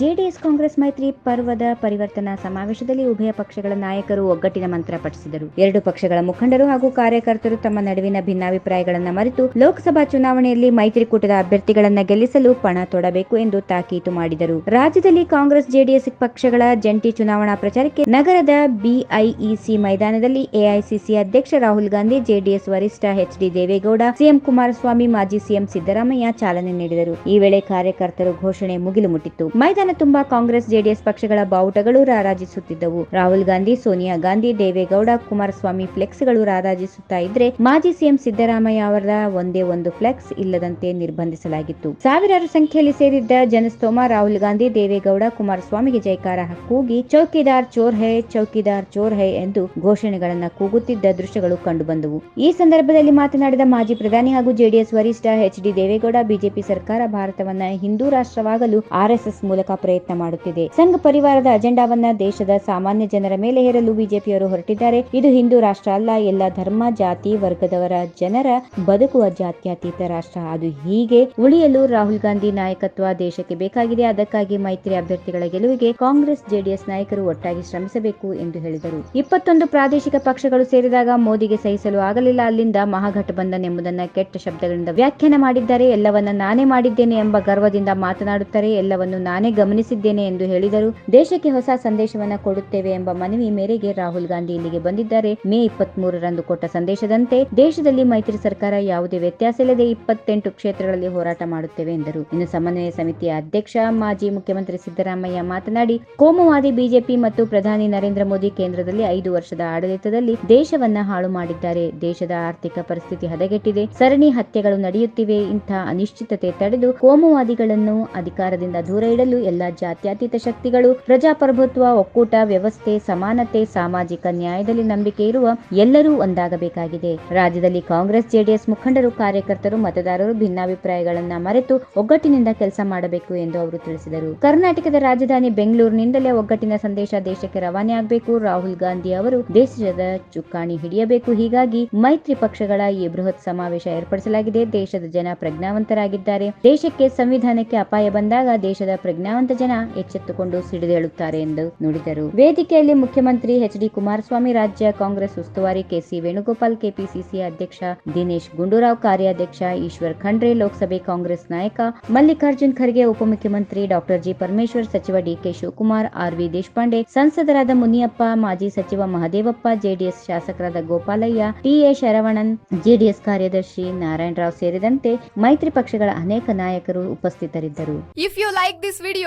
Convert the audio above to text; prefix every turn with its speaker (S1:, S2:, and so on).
S1: JDS Congress ಮೈತ್ರಿ ಪರ್ವದ ಪರಿವರ್ತನಾ ಸಮಾವೇಶದಲ್ಲಿ ಉಭಯ ಪಕ್ಷಗಳ ನಾಯಕರು ಒಗ್ಗಟ್ಟಿನ ಮಂತ್ರ ಪಠಿಸಿದರು. ಎರಡು ಪಕ್ಷಗಳ ಮುಖಂಡರು ಹಾಗೂ ಕಾರ್ಯಕರ್ತರು ತಮ್ಮ ನಡುವಿನ ಭಿನ್ನಾಭಿಪ್ರಾಯಗಳನ್ನು ಮರೆತು ಲೋಕಸಭಾ ಚುನಾವಣೆಯಲ್ಲಿ ಮೈತ್ರಿಕೂಟದ ಅಭ್ಯರ್ಥಿಗಳನ್ನು ಗೆಲ್ಲಿಸಲು ಪಣ ತೊಡಬೇಕು ಎಂದು ತಾಕೀತು ಮಾಡಿದರು. ರಾಜ್ಯದಲ್ಲಿ ಕಾಂಗ್ರೆಸ್ ಜೆಡಿಎಸ್ ಪಕ್ಷಗಳ ಜಂಟಿ ಚುನಾವಣಾ ಪ್ರಚಾರಕ್ಕೆ ನಗರದ ಬಿಐಇಸಿ ಮೈದಾನದಲ್ಲಿ ಎಐಸಿಸಿ ಅಧ್ಯಕ್ಷ ರಾಹುಲ್ ಗಾಂಧಿ, ಜೆಡಿಎಸ್ ವರಿಷ್ಠ H D Deve Gowda, CM Kumaraswamy, ಮಾಜಿ ಸಿಎಂ ಸಿದ್ದರಾಮಯ್ಯ ಚಾಲನೆ ನೀಡಿದರು. ಈ ವೇಳೆ ಕಾರ್ಯಕರ್ತರು ಘೋಷಣೆ ಮುಗಿಲು ಮುಟ್ಟಿತ್ತು. ಮೈದಾನ ತುಂಬಾ ಕಾಂಗ್ರೆಸ್, ಜೆಡಿಎಸ್ ಪಕ್ಷಗಳ ಬಾವುಟಗಳು ರಾರಾಜಿಸುತ್ತಿದ್ದವು. ರಾಹುಲ್ ಗಾಂಧಿ, ಸೋನಿಯಾ ಗಾಂಧಿ, ದೇವೇಗೌಡ, ಕುಮಾರಸ್ವಾಮಿ ಫ್ಲೆಕ್ಸ್ಗಳು ರಾರಾಜಿಸುತ್ತಾ ಇದ್ರೆ ಮಾಜಿ ಸಿಎಂ ಸಿದ್ದರಾಮಯ್ಯ ಅವರ ಒಂದೇ ಒಂದು ಫ್ಲೆಕ್ಸ್ ಇಲ್ಲದಂತೆ ನಿರ್ಬಂಧಿಸಲಾಗಿತ್ತು. ಸಾವಿರಾರು ಸಂಖ್ಯೆಯಲ್ಲಿ ಸೇರಿದ್ದ ಜನಸ್ತೋಮ, ರಾಹುಲ್ ಗಾಂಧಿ, ದೇವೇಗೌಡ, ಕುಮಾರಸ್ವಾಮಿಗೆ ಜೈಕಾರ ಕೂಗಿ ಚೌಕಿದಾರ್ ಚೋರ್ ಹೈ, ಚೌಕಿದಾರ್ ಚೋರ್ ಹೈ ಎಂದು ಘೋಷಣೆಗಳನ್ನ ಕೂಗುತ್ತಿದ್ದ ದೃಶ್ಯಗಳು ಕಂಡುಬಂದವು. ಈ ಸಂದರ್ಭದಲ್ಲಿ ಮಾತನಾಡಿದ ಮಾಜಿ ಪ್ರಧಾನಿ ಹಾಗೂ ಜೆಡಿಎಸ್ ವರಿಷ್ಠ ಎಚ್ ಡಿ ದೇವೇಗೌಡ, ಬಿಜೆಪಿ ಸರ್ಕಾರ ಭಾರತವನ್ನ ಹಿಂದೂ ರಾಷ್ಟ್ರವಾಗಲು ಆರ್ಎಸ್ಎಸ್ ಮೂಲಕ ಪ್ರಯತ್ನ ಮಾಡುತ್ತಿದೆ. ಸಂಘ ಪರಿವಾರದ ಅಜೆಂಡಾವನ್ನ ದೇಶದ ಸಾಮಾನ್ಯ ಜನರ ಮೇಲೆ ಹೇರಲು ಬಿಜೆಪಿಯವರು ಹೊರಟಿದ್ದಾರೆ. ಇದು ಹಿಂದೂ ರಾಷ್ಟ್ರ ಅಲ್ಲ, ಎಲ್ಲ ಧರ್ಮ, ಜಾತಿ, ವರ್ಗದವರ ಜನರ ಬದುಕುವ ಜಾತ್ಯತೀತ ರಾಷ್ಟ್ರ. ಅದು ಹೀಗೆ ಉಳಿಯಲು ರಾಹುಲ್ ಗಾಂಧಿ ನಾಯಕತ್ವ ದೇಶಕ್ಕೆ ಬೇಕಾಗಿದೆ. ಅದಕ್ಕಾಗಿ ಮೈತ್ರಿ ಅಭ್ಯರ್ಥಿಗಳ ಗೆಲುವಿಗೆ ಕಾಂಗ್ರೆಸ್, ಜೆಡಿಎಸ್ ನಾಯಕರು ಒಟ್ಟಾಗಿ ಶ್ರಮಿಸಬೇಕು ಎಂದು ಹೇಳಿದರು. ಇಪ್ಪತ್ತೊಂದು ಪ್ರಾದೇಶಿಕ ಪಕ್ಷಗಳು ಸೇರಿದಾಗ ಮೋದಿಗೆ ಸಹಿಸಲು ಆಗಲಿಲ್ಲ. ಅಲ್ಲಿಂದ ಮಹಾಗಠಬಂಧನ್ ಎಂಬುದನ್ನ ಕೆಟ್ಟ ಶಬ್ದಗಳಿಂದ ವ್ಯಾಖ್ಯಾನ ಮಾಡಿದ್ದಾರೆ. ಎಲ್ಲವನ್ನ ನಾನೇ ಮಾಡಿದ್ದೇನೆ ಎಂಬ ಗರ್ವದಿಂದ ಮಾತನಾಡುತ್ತಾರೆ. ಎಲ್ಲವನ್ನು ನಾನೇ ಗಮನಿಸಿದ್ದೇನೆ ಎಂದು ಹೇಳಿದರು. ದೇಶಕ್ಕೆ ಹೊಸ ಸಂದೇಶವನ್ನ ಕೊಡುತ್ತೇವೆ ಎಂಬ ಮನವಿ ಮೇರೆಗೆ ರಾಹುಲ್ ಗಾಂಧಿ ಇಲ್ಲಿಗೆ ಬಂದಿದ್ದಾರೆ. ಮೇ ಇಪ್ಪತ್ತ್ ಮೂರರಂದು ಕೊಟ್ಟ ಸಂದೇಶದಂತೆ ದೇಶದಲ್ಲಿ ಮೈತ್ರಿ ಸರ್ಕಾರ ಯಾವುದೇ ವ್ಯತ್ಯಾಸ ಇಲ್ಲದೆ ಇಪ್ಪತ್ತೆಂಟು ಕ್ಷೇತ್ರಗಳಲ್ಲಿ ಹೋರಾಟ ಮಾಡುತ್ತೇವೆ ಎಂದರು. ಇನ್ನು ಸಮನ್ವಯ ಸಮಿತಿಯ ಅಧ್ಯಕ್ಷ, ಮಾಜಿ ಮುಖ್ಯಮಂತ್ರಿ ಸಿದ್ದರಾಮಯ್ಯ ಮಾತನಾಡಿ, ಕೋಮುವಾದಿ ಬಿಜೆಪಿ ಮತ್ತು ಪ್ರಧಾನಿ ನರೇಂದ್ರ ಮೋದಿ ಕೇಂದ್ರದಲ್ಲಿ ಐದು ವರ್ಷದ ಆಡಳಿತದಲ್ಲಿ ದೇಶವನ್ನ ಹಾಳು ಮಾಡಿದ್ದಾರೆ. ದೇಶದ ಆರ್ಥಿಕ ಪರಿಸ್ಥಿತಿ ಹದಗೆಟ್ಟಿದೆ. ಸರಣಿ ಹತ್ಯೆಗಳು ನಡೆಯುತ್ತಿವೆ. ಇಂಥ ಅನಿಶ್ಚಿತತೆ ತಡೆದು ಕೋಮುವಾದಿಗಳನ್ನು ಅಧಿಕಾರದಿಂದ ದೂರ ಇಡಲು ಎಲ್ಲ ಜಾತ್ಯತೀತ ಶಕ್ತಿಗಳು, ಪ್ರಜಾಪ್ರಭುತ್ವ, ಒಕ್ಕೂಟ, ವ್ಯವಸ್ಥೆ, ಸಮಾನತೆ, ಸಾಮಾಜಿಕ ನ್ಯಾಯದಲ್ಲಿ ನಂಬಿಕೆ ಇರುವ ಎಲ್ಲರೂ ಒಂದಾಗಬೇಕಾಗಿದೆ. ರಾಜ್ಯದಲ್ಲಿ ಕಾಂಗ್ರೆಸ್, ಜೆಡಿಎಸ್ ಮುಖಂಡರು, ಕಾರ್ಯಕರ್ತರು, ಮತದಾರರು ಭಿನ್ನಾಭಿಪ್ರಾಯಗಳನ್ನ ಮರೆತು ಒಗ್ಗಟ್ಟಿನಿಂದ ಕೆಲಸ ಮಾಡಬೇಕು ಎಂದು ಅವರು ತಿಳಿಸಿದರು. ಕರ್ನಾಟಕದ ರಾಜಧಾನಿ ಬೆಂಗಳೂರಿನಿಂದಲೇ ಒಗ್ಗಟ್ಟಿನ ಸಂದೇಶ ದೇಶಕ್ಕೆ ರವಾನೆ ಆಗಬೇಕು. ರಾಹುಲ್ ಗಾಂಧಿ ಅವರು ದೇಶದ ಚುಕ್ಕಾಣಿ ಹಿಡಿಯಬೇಕು. ಹೀಗಾಗಿ ಮೈತ್ರಿ ಪಕ್ಷಗಳ ಈ ಬೃಹತ್ ಸಮಾವೇಶ ಏರ್ಪಡಿಸಲಾಗಿದೆ. ದೇಶದ ಜನ ಪ್ರಜ್ಞಾವಂತರಾಗಿದ್ದಾರೆ. ದೇಶಕ್ಕೆ ಸಂವಿಧಾನಕ್ಕೆ ಅಪಾಯ ಬಂದಾಗ ದೇಶದ ಪ್ರಜ್ಞಾವಂತ ಜನ ಎಚ್ಚೆತ್ತುಕೊಂಡು ಸಿಡಿದೇಳುತ್ತಾರೆ ಎಂದು ನುಡಿದರು. ವೇದಿಕೆಯಲ್ಲಿ ಮುಖ್ಯಮಂತ್ರಿ ಎಚ್ ಡಿ ಕುಮಾರಸ್ವಾಮಿ, ರಾಜ್ಯ ಕಾಂಗ್ರೆಸ್ ಉಸ್ತುವಾರಿ ಕೆಸಿ ವೇಣುಗೋಪಾಲ್, ಕೆಪಿಸಿಸಿ ಅಧ್ಯಕ್ಷ ದಿನೇಶ್ ಗುಂಡೂರಾವ್, ಕಾರ್ಯಾಧ್ಯಕ್ಷ ಈಶ್ವರ್ ಖಂಡ್ರೆ, ಲೋಕಸಭೆ ಕಾಂಗ್ರೆಸ್ ನಾಯಕ ಮಲ್ಲಿಕಾರ್ಜುನ್ ಖರ್ಗೆ, ಉಪಮುಖ್ಯಮಂತ್ರಿ ಡಾಕ್ಟರ್ ಜಿ ಪರಮೇಶ್ವರ್, ಸಚಿವ DK Shivakumar, R V Deshpande, ಸಂಸದರಾದ ಮುನಿಯಪ್ಪ, ಮಾಜಿ ಸಚಿವ ಮಹದೇವಪ್ಪ, ಜೆಡಿಎಸ್ ಶಾಸಕರಾದ ಗೋಪಾಲಯ್ಯ ಟಿಎ ಶರವಣನ್, ಜೆಡಿಎಸ್ ಕಾರ್ಯದರ್ಶಿ ನಾರಾಯಣರಾವ್ ಸೇರಿದಂತೆ ಮೈತ್ರಿ ಪಕ್ಷಗಳ ಅನೇಕ ನಾಯಕರು ಉಪಸ್ಥಿತರಿದ್ದರು.
S2: If you like this